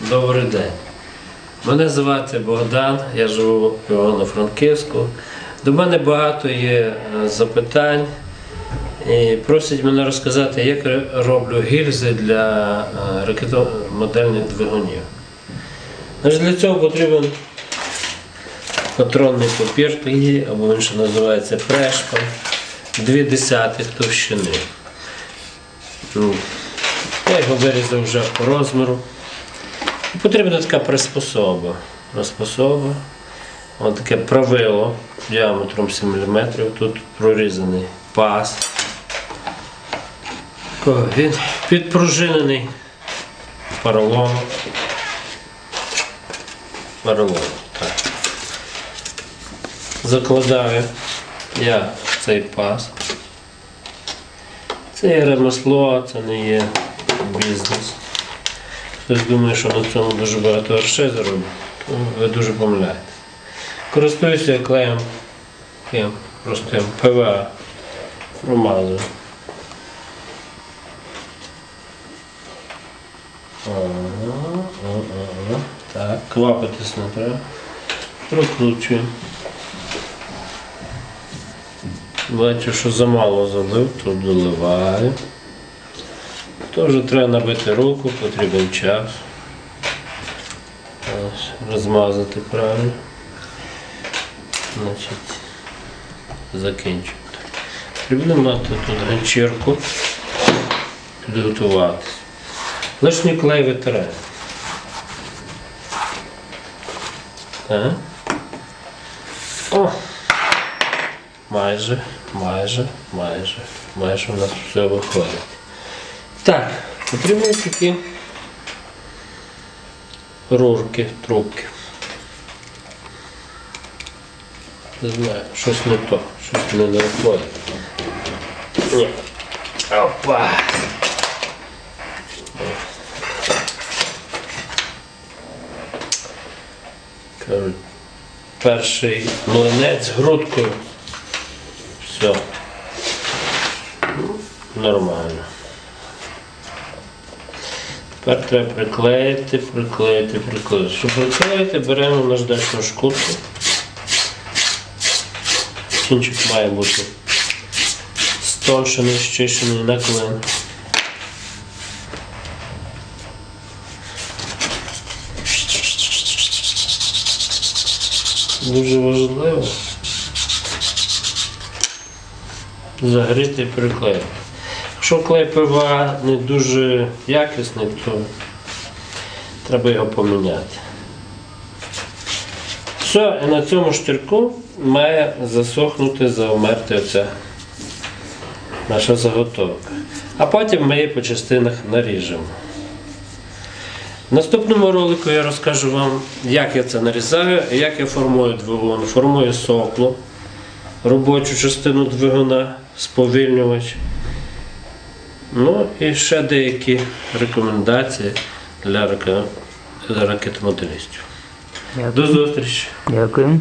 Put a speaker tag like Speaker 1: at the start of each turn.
Speaker 1: Добрий день. Мене звати Богдан, я живу в Івано-Франківську. До мене багато є е, запитань і просять мене розказати, як роблю гільзи для е, ракетомодельних двигунів. Для цього потрібен патронний папір, або він ще називається прешпан, дві десятих товщини. Ну, Я його вирізав вже по розміру. Потрібна така приспособа. Приспособа. Ось таке правило діаметром 7 мм. Тут прорізаний паз. Він підпружинений поролоном. Поролоном, так. Закладаю я цей паз. Це є ремесло, це не є бізнес. Хтось думає, що на цьому дуже багато грошей заробить, ви дуже помиляєтесь. Користуюся клеєм таким простим ПВА промазую. Так, квапитись не треба. Прокручуємо. Бачу, що замало залив, тут доливаю. Вже треба набити руку, потрібен час. Розмазати правильно. Значить, закінчувати. Потрібно мати тут ганчірку, підготуватись. Лишній клей витираємо. Так. О! Майже, майже, майже, майже у нас все виходить. Так, потрібні такі рурки, трубки. Не знаю, щось не то, щось не. Ні. Опа! Кажуть, перший млинець з грудкою. Все. Нормально. Тепер треба приклеїти, приклеїти, приклеїти. Щоб приклеїти, беремо наждачну шкурку. Кінчик має бути стоншений, щищений на клин. Дуже важливо загріти і приклеїти. Якщо клей ПВА не дуже якісний, то треба його поміняти. Все, і на цьому штирку має засохнути, завмерти оця наша заготовка. А потім ми її по частинах наріжемо. В наступному ролику я розкажу вам, як я це нарізаю як я формую двигун. Формую сопло, робочу частину двигуна, сповільнювач. Ну і ще деякі рекомендації для раке- ракетомоделістів. До зустрічі!
Speaker 2: Дякую.